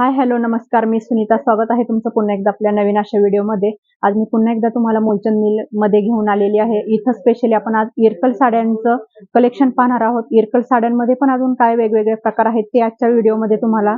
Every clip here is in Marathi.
हाय हॅलो नमस्कार. मी सुनीता. स्वागत आहे तुमचं पुन्हा एकदा आपल्या नवीन अशा व्हिडिओमध्ये. आज मी पुन्हा एकदा तुम्हाला मूलचंद मिलमध्ये घेऊन आलेली आहे. इथं स्पेशली आपण आज इरकल साड्यांचं कलेक्शन पाहणार आहोत. इरकल साड्यांमध्ये पण अजून काय वेगवेगळे प्रकार आहेत ते आजच्या व्हिडिओमध्ये तुम्हाला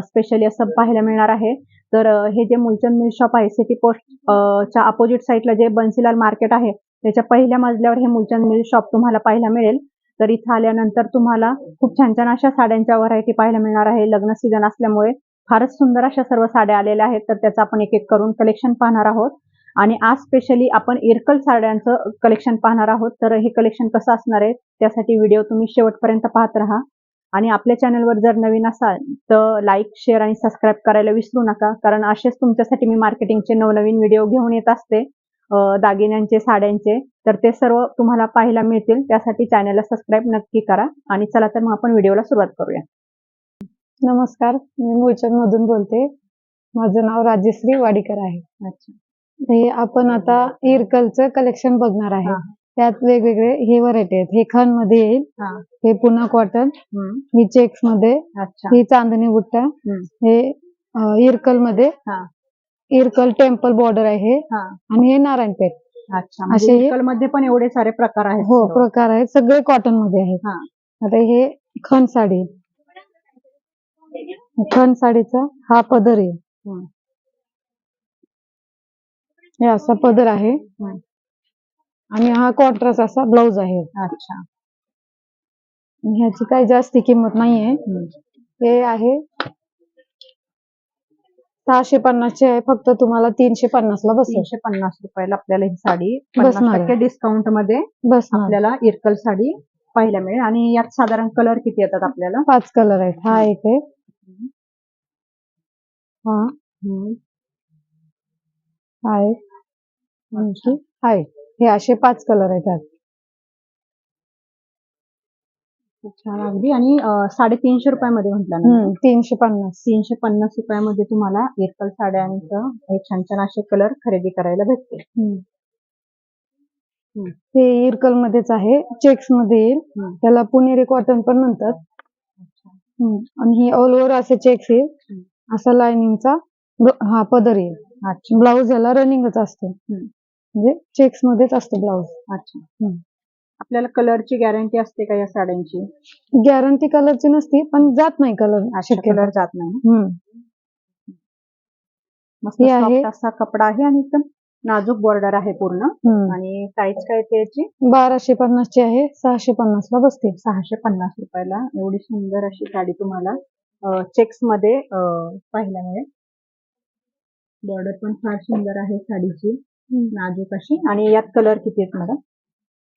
स्पेशली असं पाहायला मिळणार आहे. तर हे जे मुलचंद मिल शॉप आहे सिटी पोस्ट च्या अपोजिट साईडला जे बन्सीलाल मार्केट आहे त्याच्या पहिल्या मजल्यावर हे मूलचंद मिल शॉप तुम्हाला पाहायला मिळेल. तर इथं आल्यानंतर तुम्हाला खूप छान छान अशा साड्यांच्या व्हरायटी पाहायला मिळणार आहे. लग्न सीझन असल्यामुळे फारच सुंदर अशा सर्व साड्या आलेल्या आहेत तर त्याचं आपण एक एक करून कलेक्शन पाहणार आहोत. आणि आज स्पेशली आपण इरकल साड्यांचं कलेक्शन पाहणार आहोत. तर हे कलेक्शन कसं असणार आहे त्यासाठी व्हिडिओ तुम्ही शेवटपर्यंत पाहत राहा. आणि आपल्या चॅनलवर जर नवीन असाल तर लाईक शेअर आणि सबस्क्राईब करायला विसरू नका. कारण असेच तुमच्यासाठी मी मार्केटिंगचे नवनवीन व्हिडिओ घेऊन येत असते दागिन्यांचे साड्यांचे. तर ते सर्व तुम्हाला पाहायला मिळतील. त्यासाठी चॅनलला सबस्क्राईब नक्की करा. आणि चला तर मग आपण व्हिडिओला सुरुवात करूया. नमस्कार मी मुळचंद मधून बोलते. माझं नाव राजश्री वाडीकर आहे. अच्छा. हे आपण आता इरकलचं कलेक्शन बघणार आहे. हा. त्यात वेगवेगळे हे व्हरायटी आहेत. हे खणमध्ये येईल. हा. हे पुन्हा कॉटन हम्म, ही चेक्समध्ये. अच्छा. ही चांदणी बुट्टा. हम्म, हे इरकलमध्ये हा. इरकल टेम्पल बॉर्डर आहे. हा. आणि हे नारायणपेठ. अच्छा. असे हे- इरकलमध्ये पण एवढे सारे प्रकार आहेत हो. प्रकार आहेत. सगळे कॉटनमध्ये आहेत. हा. आता हे खण साडी खण साडीचा हा पदर आहे. हे असा पदर आहे. आणि हा कॉन्ट्रास्ट असा ब्लाउज आहे. अच्छा. ह्याची काही जास्ती किंमत नाहीये. हे आहे सहाशे पन्नासचे आहे. फक्त तुम्हाला तीनशे पन्नास ला तीनशे पन्नास रुपयाला आपल्याला ही साडी पन्नास. टक्के डिस्काउंटमध्ये बसणार. आपल्याला इरकल साडी पाहायला मिळेल. आणि यात साधारण कलर किती येतात आपल्याला? पाच कलर आहेत. हा एक आहे. हा हम्म. हा एक आणखी हा हे असे पाच कलर आहेत त्यात खूप छान अगदी. आणि अं, साडेतीनशे रुपयामध्ये म्हटलं ना? तीनशे पन्नास. तीनशे पन्नास रुपयामध्ये तुम्हाला इरकल साड्यांचं हे छान छान असे कलर खरेदी करायला भेटते हम्म. हम्म. हे इरकल मध्येच आहे. चेक्समध्ये येईल. त्याला पुणेरी कॉटन पण म्हणतात. अच्छा. आणि हे ऑल ओव्हर असे चेक्स येईल असा लाइनिंगचा हा पदर येईल. अच्छा. ब्लाऊज याला रनिंगच असतो. म्हणजे चेक्स मध्येच असतो ब्लाऊज अच्छा. आपल्याला कलरची गॅरंटी असते का या साड्यांची? गॅरंटी कलरची नसती पण जात नाही कलर शक्यतो. कलर जात नाही हे आहे. असा कपडा आहे आणि एकदम नाजूक बॉर्डर आहे पूर्ण. आणि प्राइस काय त्याची? बाराशे पन्नास ची आहे सहाशे पन्नास ला बसते. सहाशे पन्नास रुपयाला. एवढी सुंदर अशी साडी तुम्हाला चेक्समध्ये पाहायला मिळेल बॉर्डर पण फार सुंदर आहे साडीची. नाजूक अशी. आणि यात कलर किती आहेत मॅडम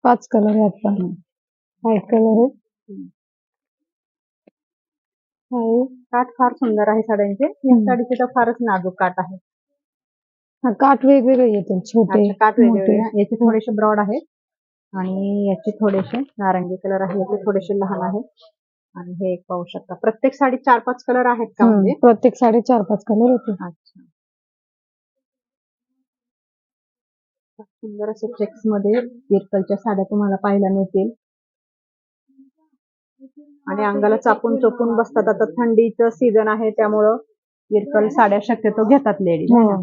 पाच कलर आहेत पण. व्हाईट कलर आहे हा. काठ फार सुंदर आहे साड्यांचे. या. साडीचे तर फारच नाजूक काठ आहे. हा काठ वेगवेगळे येतात छोटे काठ वेगवेगळे. आहे. याचे थोडेसे ब्रॉड आहेत. आणि याचे थोडेसे नारंगी कलर आहे. याचे थोडेसे लहान आहेत आणि हे एक पाहू शकता. प्रत्येक साडी चार पाच कलर आहेत का. म्हणजे? प्रत्येक साडे चार पाच कलर येते अच्छा. खूप सुंदर असे चेक्समध्ये इरकलच्या साड्या तुम्हाला पाहायला मिळतील. आणि अंगाला चापून चोपून बसतात. आता थंडीचं सीझन आहे त्यामुळं इरकल साड्या शक्यतो घेतात लेडीज हो.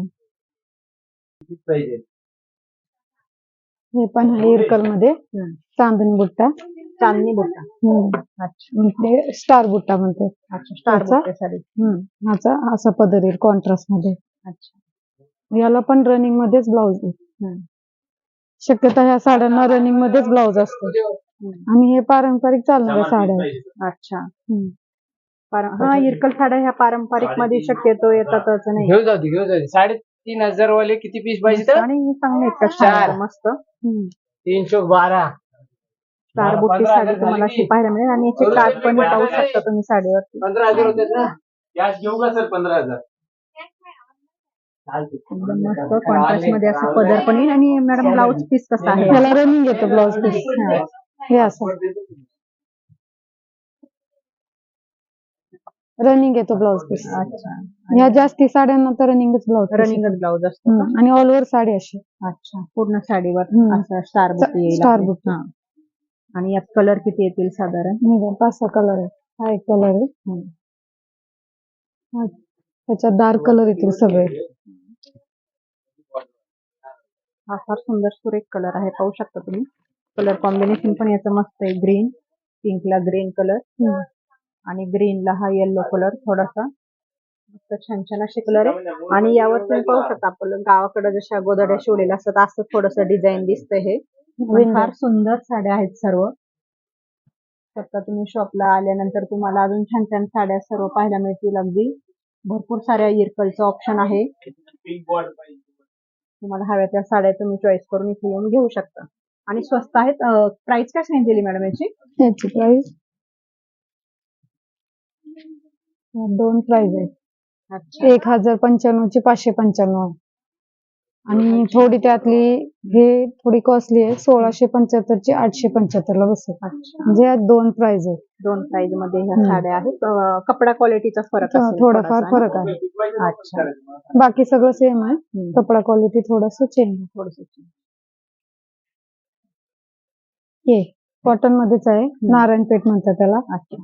हे पण आहे इरकलमध्ये. चांदणी बुट्टा चांदणी बुट्टा हम्म. अच्छा ते स्टार बुट्टा म्हणते अच्छा स्टार त्याचा? बुट्टे साडी हम्म. ह्याचा असा पदर येईल कॉन्ट्रास्टमध्ये अच्छा याला पण रनिंग मध्येच ब्लाऊज हम्म. शक्यतो ह्या साड्यांना रनिंग मध्येच ब्लाऊज असतो हम्म. आणि हे पारंपरिक चालणाऱ्या साड्या आहेत. अच्छा हम्म. पार- हा इरकल साड्या ह्या पारंपरिकमध्ये शक्यतो येतातच नाही घेऊन जाऊ दे घेऊन जाऊ दे साडेतीन हजार वाले किती पीस पाहिजे तर आणि चांगले आहेत का चार. मस्त हम्म. तीनशे बारा चार पंधरा साडी तुम्हाला अशी? पाहायला मिळेल आणि याचे काठ पण पाहू शकता तुम्ही साडीवरती. पंधरा हजार होते ना. कॅश घेऊ का सर पंधरा हजार. एकदम मस्त कॉन्ट्रास्टमध्ये असं पदर पण येईल आणि मॅडम ब्लाऊज पीस कसा आहे? याला रनिंग येतं ब्लाऊज पीस हे. असं. रनिंग येतो ब्लाऊज पीस अच्छा. ह्या जास्ती साड्यांना तर रनिंगच ब्लाऊज रनिंग ब्लाऊज असतो? आणि ऑल ओव्हर साडी अशी. अच्छा. पूर्ण साडीवर. असं स्टार येईल स्टार आपली. आणि यात कलर किती येतील साधारण? निघा पाच सहा कलर आहे हा एक कलर आहे. हा त्याच्यात डार्क कलर येतील सगळे. हा फार सुंदर सुरेख कलर आहे. पाहू शकता तुम्ही. कलर कॉम्बिनेशन पण याचं मस्त आहे. ग्रीन पिंकला ग्रीन कलर आणि ग्रीनला हा येल्लो कलर थोडासा. मस्त छान छान असे कलर आहे. आणि यावर तुम्ही पाहू शकता आपलं गावाकडे जशा गोदड्या शिवलेल्या असतात असं थोडस डिझाईन दिसतंय हे. फार सुंदर साड्या आहेत सर्व. आता तुम्ही शॉपला आल्यानंतर तुम्हाला अजून छान छान साड्या सर्व पाहायला मिळतील अगदी. भरपूर साऱ्या इरकलचं ऑप्शन आहे. तुम्हाला हव्या त्या साड्या तुम्ही चॉईस करून इथे येऊन घेऊ शकता. आणि स्वस्त आहेत. प्राइस काय सांगितलेली मॅडम याची? याची प्राइस दोन प्राइस आहेत. एक हजार पंच्याण्णव ची पाचशे पंच्याण्णव. आणि थोडी त्यातली हे थोडी कॉस्टली आहे. सोळाशे पंच्याहत्तर ची आठशे पंच्याहत्तर ला बसेल म्हणजे यात दोन प्राइस आहेत. दोन प्राइसमध्ये ह्या. साड्या आहेत. अं, कपडा क्वालिटीचा फरक असेल थोडाफार थोडासा, फरक आहे. अच्छा. बाकी सगळं सेम आहे. हम्म. कपडा क्वालिटी थोडस चेंज थोडंसं. हे कॉटन मध्येच आहे. नारायणपेठ म्हणतात त्याला. अच्छा.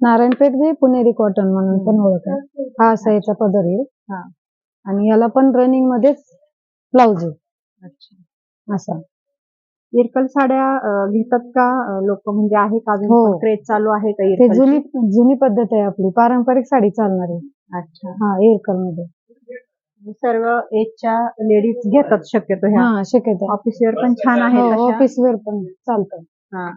नारायणपेठ बी पुणेरी कॉटन म्हणून पण ओळख आहे हा असा याचा पदर येईल हा. आणि याला पण रनिंग मध्येच ब्लाउज आहे. अच्छा. असा. इरकल साड्या घेतात का? लोक म्हणजे आहे का हो. अजून क्रेज चालू आहे का ते इरकलची? जुनी जुनी पद्धत आहे आपली. पारंपरिक साडी चालणार आहे. अच्छा. हा एअरकलमध्ये सर्व एजच्या लेडीज घेतात शक्यतो ह्या. हा शक्यतो. ऑफिस वेअर पण छान आहे ऑफिस वेअर पण चालतं. हा.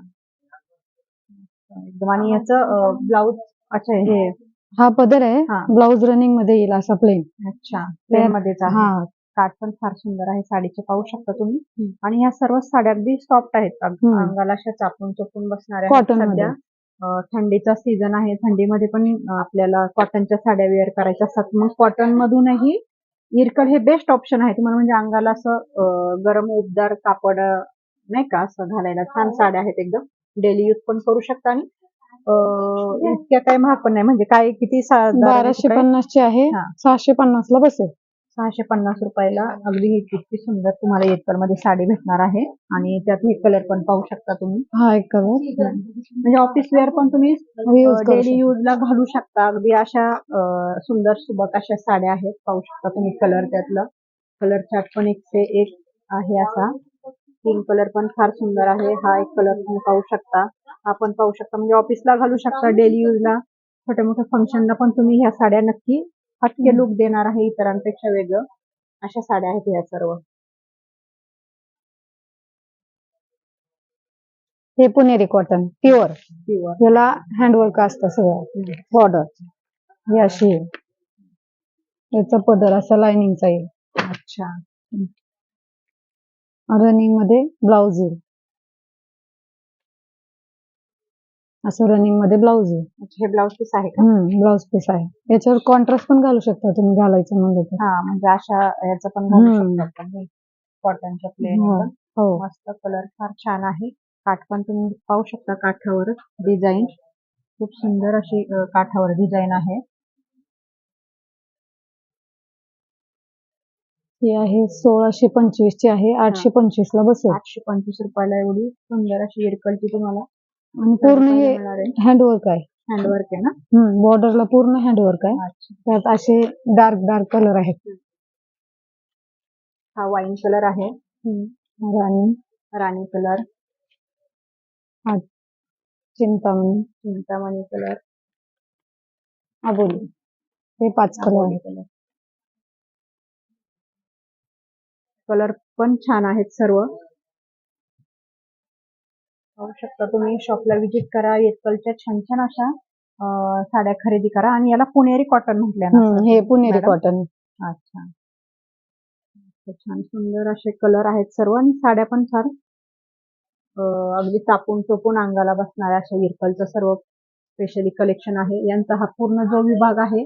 एकदम. आणि याचं ब्लाऊज अच्छा हे. हा पदर आहे. हा. ब्लाउज रनिंगमध्ये येईल असा प्लेन अच्छा. प्लेन मध्येच आहे. हा. काठ पण फार सुंदर आहे. साडीचे पाहू शकता तुम्ही. आणि ह्या सर्व साड्या अगदी सॉफ्ट आहेत. हम्म. अंगाला अशा चापून चोपून बसणाऱ्या आहेत. Cotton सध्या. अं, थंडीचा सीझन आहे. थंडीमध्ये पण अं, आपल्याला कॉटनच्या साड्या वेअर करायच्या असतात. मग कॉटन मधूनही इरकल हे बेस्ट ऑप्शन आहे. तुम्हाला म्हणजे अंगाला असं अं, गरम उबदार कापड अं, नाही का असं घालायला छान साड्या आहेत एकदम. डेली यूज पण करू शकता आणि इतक्या काही महाग पण नाही. म्हणजे काय किती बाराशे? पन्नास ची आहे. सहाशे पन्नास ला बसेल. सहाशे पन्नास रुपयाला अगदी ही इतकी सुंदर तुम्हाला इरकलमध्ये साडी भेटणार आहे. आणि त्यात हे कलर पण पाहू शकता तुम्ही. हा एक कलर म्हणजे ऑफिस वेअर पण तुम्ही डेली शकता. यूजला घालू शकता. अगदी अशा सुंदर सुबक अशा साड्या आहेत. पाहू शकता तुम्ही कलर त्यातला. कलर चार्ट पण एक से एक आहे असा. पिंक कलर पण फार सुंदर आहे. हा एक कलर तुम्ही पाहू शकता. हा पण पाहू शकता. म्हणजे ऑफिसला घालू शकता डेली यूजला छोट्या मोठ्या फंक्शनला पण तुम्ही ह्या साड्या नक्की हटके लुक देणार आहे इतरांपेक्षा वेगळं. अशा साड्या आहेत ह्या सर्व. हे पुणेरी कॉटन प्युअर प्युअर याला हँडवर्क असतं सगळं. बॉर्डर ही अशी. याचा पदर असा लाइनिंगचा येईल. अच्छा. रनिंगमध्ये ब्लाउज येईल. असं रनिंगमध्ये ब्लाउज येईल अच्छा हे ब्लाउज पीस आहे का? ब्लाउज पीस आहे. याच्यावर कॉन्ट्रास्ट पण घालू शकता तुम्ही घालायचं म्हणलं तर. हा म्हणजे अशा याचं पण घालू हम्म. शकतो आपण कॉटनच्या प्लेन हो. हो. मस्त कलर फार छान आहे. काठ पण तुम्ही पाहू शकता काठावर डिझाईन खूप सुंदर अशी अं, काठावर डिझाईन आहे. ही आहे सोळाशे पंचवीस ची आहे आठशे पंचवीस ला बसेल. आठशे पंचवीस रुपयाला एवढी सुंदर अशी इरकलची तुम्हाला आणि पूर्ण हे हँडवर्क आहे? हँडवर्क आहे. ना? बॉर्डरला पूर्ण हँडवर्क आहे. त्यात असे डार्क डार्क कलर आहेत. हा वाईन कलर आहे. राणी. राणी कलर चिंतामणी. चिंतामणी कलर आबोली. हे पाच कलर आहेत. कलर कलर पण छान आहेत सर्व. पाहू शकता. तुम्ही शॉपला विजिट करा इरकलच्या छान छान अशा साड्या खरेदी करा. आणि याला पुणेरी कॉटन म्हटल्या हे पुणेरी? कॉटन अच्छा. छान सुंदर असे कलर आहेत सर्व आणि साड्या पण फार अगदी तापून चोपून अंगाला बसणाऱ्या अशा इरकलचं सर्व स्पेशली कलेक्शन आहे. यांचा हा पूर्ण जो विभाग आहे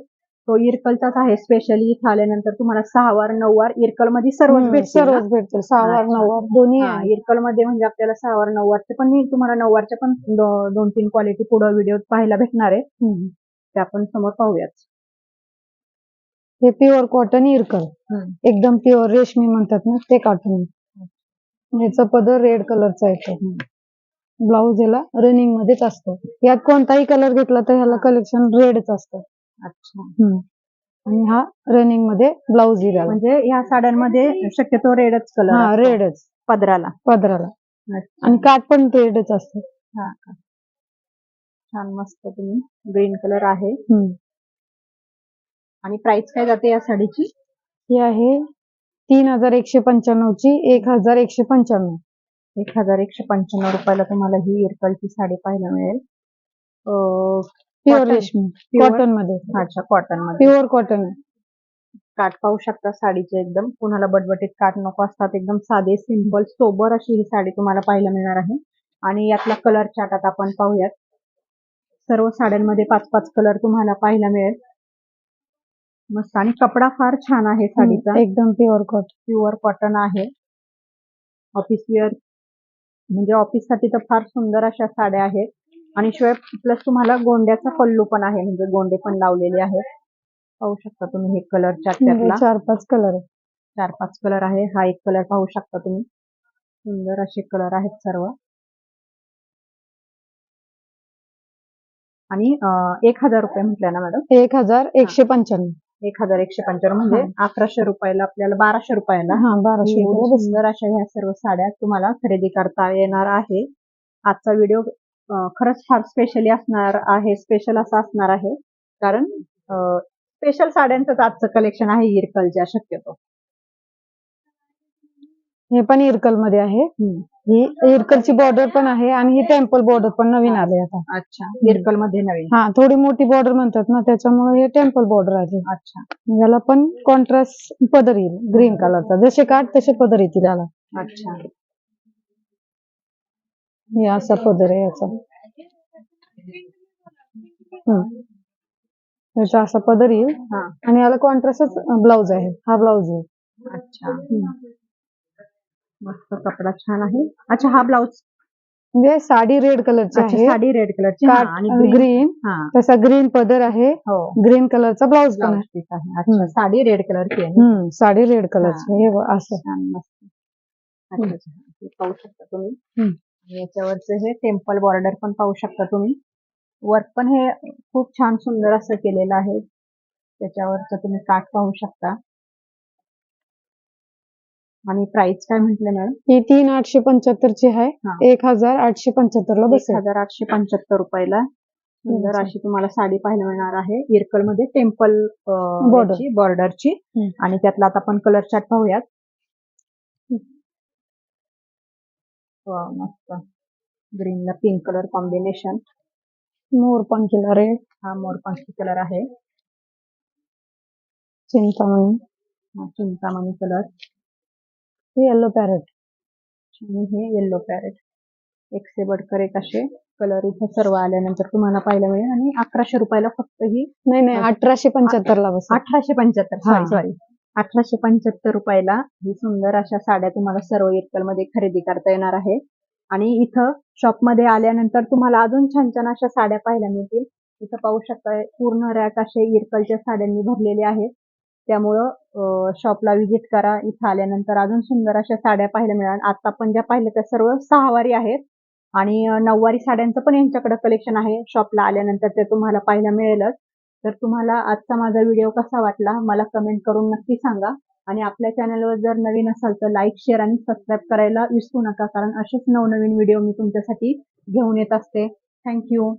तो इरकलचाच आहे स्पेशली इथं आल्यानंतर तुम्हाला सहावार नऊवार इरकलमध्ये सर्वच हम्म, भेटतील? सर्वच भेटतील. सहावार अच्छा. नऊवार दोन्ही हा, आहे. इरकलमध्ये म्हणजे आपल्याला सहावार नऊवारचे पण मी तुम्हाला नऊवारच्या पण दो- दोन तीन क्वालिटी पुढे व्हिडिओ पाहायला भेटणार आहे. हम्म. ते आपण समोर पाहूयात. हे प्युअर कॉटन इरकल. हम्म. एकदम प्युअर रेशमी म्हणतात ना ते कॉटन याचा पदर रेड कलरचा येतो ब्लाऊज याला रनिंग मध्येच असतो. यात कोणताही कलर घेतला तर ह्याला कलेक्शन रेडच असतं. अच्छा. हम्म. आणि हा रनिंगमध्ये ब्लाऊज दिला म्हणजे ह्या साड्यांमध्ये शक्यतो रेडच हा कलर रेडच. पदराला. पदराला. आणि काठ पण रेडच असतो. हा. छान मस्त तुम्ही. ग्रीन कलर आहे. आणि प्राइस काय जाते या साडीची? ही आहे तीन हजार एकशे पंच्याण्णव ची एक हजार एकशे पंच्याण्णव. एक हजार एकशे पंच्याण्णव रुपयाला तुम्हाला ही इरकलची साडी पाहायला मिळेल. अं, प्युअर Cotton. रेशमी Pure? कॉटनमध्ये अच्छा कॉटनमध्ये प्युअर कॉटन काठ पाहू शकता साडीचे एकदम. कुणाला बटबटीत काठ नको असतात एकदम साधे सिंपल सोबर अशी ही साडी तुम्हाला पाहायला मिळणार आहे. आणि यातला कलर चार्ट आता आपण पाहूयात. सर्व साड्यांमध्ये पाच पाच कलर तुम्हाला पाहायला मिळेल. मस्त. आणि कपडा फार छान आहे साडीचा. एकदम प्युअर कॉटन प्युअर कॉटन आहे. ऑफिस वेअर म्हणजे ऑफिससाठी तर फार सुंदर अशा साड्या आहेत. आणि शिवाय प्लस तुम्हाला गोंड्याचा पल्लू पण आहे म्हणजे गोंडे पण लावलेले आहेत. पाहू शकता तुम्ही हे कलर चार पाच कलर चार पाच कलर आहे. हा एक कलर पाहू शकता तुम्ही. सुंदर असे कलर आहेत सर्व. आणि एक हजार रुपये म्हटलं ना मॅडम एक हजार एकशे पंच्याण्णव. एक हजार एकशे पंच्याण्णव म्हणजे अकराशे रुपयाला आपल्याला बाराशे रुपयाला हा बाराशे. सुंदर अशा ह्या सर्व साड्या तुम्हाला खरेदी करता येणार आहे. आजचा व्हिडिओ खरंच फार स्पेशली असणार आहे स्पेशल असा असणार आहे. कारण स्पेशल साड्यांचंच आजचं कलेक्शन आहे इरकलच्या शक्यतो. हे पण इरकलमध्ये आहे. ही इरकलची बॉर्डर पण आहे आणि ही टेम्पल बॉर्डर पण नवीन आले आता. अच्छा. इरकलमध्ये नवीन. हा थोडी मोठी बॉर्डर म्हणतात ना त्याच्यामुळे हे टेम्पल बॉर्डर आली अच्छा. याला पण कॉन्ट्रास्ट पदर येईल ग्रीन कलरचा जसे काठ तसे पदर येतील याला. अच्छा. हे असा पदर आहे याचा. याचा असा पदर येईल. हा. आणि याला कॉन्ट्रास्टच ब्लाऊज आहे. हा ब्लाऊज येईल अच्छा. मस्त कपडा छान आहे. अच्छा हा ब्लाऊज म्हणजे साडी रेड कलरची आहे. साडी रेड कलरची आणि. ग्रीन हा. तसा ग्रीन पदर आहे. हो. ग्रीन कलरचा ब्लाऊज पण आहे. साडी रेड कलरची आहे. साडी रेड कलरची हे. असं. पाहू शकता तुम्ही. याच्यावरचं हे टेम्पल बॉर्डर पण पाहू शकता तुम्ही. वर्क पण हे खूप छान सुंदर असं केलेलं आहे. त्याच्यावरचं तुम्ही काठ पाहू शकता. आणि प्राइस काय म्हटलं मॅडम? ही तीन आठशे पंच्याहत्तर ची आहे. एक हजार आठशे पंच्याहत्तर ला बसेल. हजार आठशे पंच्याहत्तर रुपयाला. सुंदर. अशी तुम्हाला साडी पाहायला मिळणार आहे. इरकलमध्ये टेम्पल. बॉर्डरची. आणि त्यातला आता आपण कलर चार्ट पाहूयात. वा, मस्त. ग्रीनला पिंक कलर कॉम्बिनेशन मोर पण केला रेड हा मोरपंखी कलर आहे. चिंतामणी. हा चिंतामणी कलर येलो पॅरेट आणि हे येल्लो पॅरेट एक से बडकर एक असे कलर इथे सर्व आल्यानंतर तुम्हाला पाहायला मिळेल. आणि अकराशे रुपयाला फक्त ही नाही नाही अठराशे पंच्याहत्तर ला बसेल अठराशे पंच्याहत्तर. हा. सॉरी सॉरी अठराशे पंच्याहत्तर रुपयाला ही सुंदर अशा साड्या तुम्हाला सर्व इरकलमध्ये खरेदी करता येणार आहे. आणि इथं शॉपमध्ये आल्यानंतर तुम्हाला अजून छान छान अशा साड्या पाहायला मिळतील. इथं पाहू शकता पूर्ण रॅक असे इरकलच्या साड्यांनी भरलेले आहेत. त्यामुळं शॉपला व्हिजिट करा. इथं आल्यानंतर अजून सुंदर अशा साड्या पाहायला मिळाल आता पण ज्या पाहिल्या त्या सर्व सहावारी आहेत. आणि नऊवारी साड्यांचं पण यांच्याकडे कलेक्शन आहे. शॉपला आल्यानंतर ते तुम्हाला पाहायला मिळेलच. तर तुम्हाला आजचा माझा व्हिडिओ कसा वाटला मला कमेंट करून नक्की सांगा. आणि आपल्या चॅनलवर जर नवीन असाल तर लाईक शेअर आणि सबस्क्राईब करायला विसरू नका कारण असेच नवनवीन व्हिडिओ मी तुमच्यासाठी घेऊन येत असते. थँक्यू